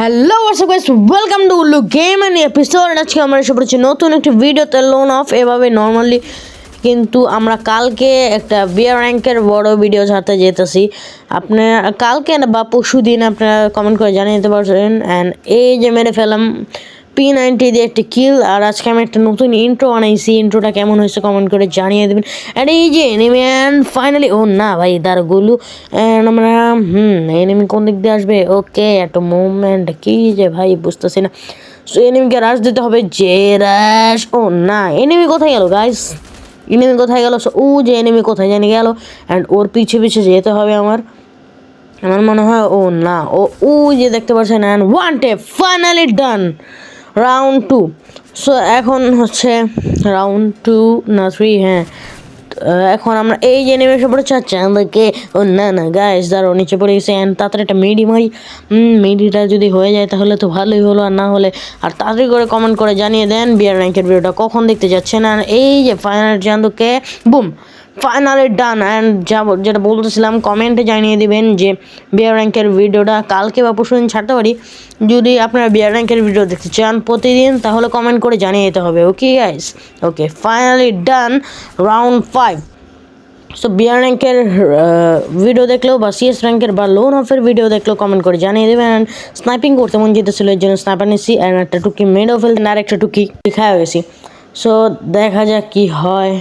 Hello WhatsApp guys welcome to Ullu game and episode আজকে আমরা এসে পড়েছি নতুন একটি ভিডিওতে লোন অফ এভাবে নর্মালি কিন্তু আমরা কালকে একটা বিয়ার র্যাঙ্কের বড় ভিডিও ছাড়তে যেতেছি। আপনার কালকে বা পরশু দিন আপনারা কমেন্ট করে জানিয়ে দিতে পারছেন। অ্যান্ড এই যে মেরে ফেলাম পি নাইনটি দিয়ে একটি কিল আর আজকে আমি একটা নতুন ইন্ট্রো বানাইছি। ইন্ট্রোটা কেমন হয়েছে কমেন্ট করে জানিয়ে দেবেন। অ্যান্ড এই যে এনিমি অ্যান্ড ফাইনালি ও না ভাই তার গুলু। অ্যান্ড আমরা, হুম এনিমি কোন দিক দিয়ে আসবে? ওকে একটা মুভমেন্ট কী যে ভাই, বুঝতেছি না। সো এনিমিকে রাশ দিতে হবে, যে রাশ ও না এনিমি কোথায় গেল গাইস এনিমি কোথায় গেল? ও যে এনিমি কোথায় জানি গেল। অ্যান্ড ওর পিছে পিছে যেতে হবে আমার। আমার মনে হয় ও না, ও ও যে দেখতে পাচ্ছেন অ্যান্ড ওয়ান টে finally done round two so এখন হচ্ছে রাউন্ড টু না থ্রি হ্যাঁ। এখন আমরা এই যে নেমে এসে আচ্ছা আমাদেরকে, ও, না না গাইস দাঁড়ো নিচে পড়ে গেছে অ্যান্ড তাড়াতাড়ি একটা মেডি মারি। মেডিটা যদি হয়ে যায়, তাহলে তো ভালোই হলো, আর না হলে, আর তাড়াতাড়ি করে কমেন্ট করে জানিয়ে দেন বিয়ার র্যাঙ্কের ভিডিওটা কখন দেখতে যাচ্ছেন। আর এই যে ফাইনাল চান্দুকে বুম ফাইনালি ডান অ্যান্ড যা যেটা বলতেছিলাম কমেন্টে জানিয়ে দিবেন যে বিয়ার র্যাঙ্কের ভিডিওটা কালকে বা পরশু দিন ছাড়তে পারি। যদি আপনারা বিয়ার র্যাঙ্কের ভিডিও দেখতে চান প্রতিদিন, তাহলে কমেন্ট করে জানিয়ে দিতে হবে okay guys okay finally done round five so বিয়ার র্যাঙ্কের ভিডিও দেখলেও বা সিএস র্যাঙ্কের বা লোন অফের ভিডিও দেখলেও কমেন্ট করে জানিয়ে দেবেন। অ্যান্ড স্নাইপিং করতে মন যেতেছিল এর জন্য স্নাইপার নিচ্ছি অ্যান্ড একটা টুকি মেডও ফেলতেন আর একটা টুকি খাওয়া গেছি সো দেখা যাক কি হয়।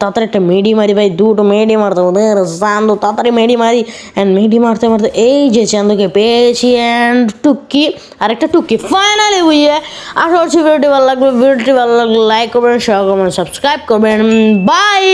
তাড়াতাড়ি একটা মেডি মারি ভাই, দুটো মেডি মারতে হবে। চান্দু তাড়াতাড়ি মেডি মারি অ্যান্ড মেডি মারতে মারতে এই যে চান্দুকে পেয়েছি অ্যান্ড টুকি আর একটা টুকি। ফাইনালি বুঝিয়ে আশা করছি ভিডিওটি ভালো লাগবে ভিডিওটি ভালো লাগলে লাইক করবেন শেয়ার করবেন সাবস্ক্রাইব করবেন। বাই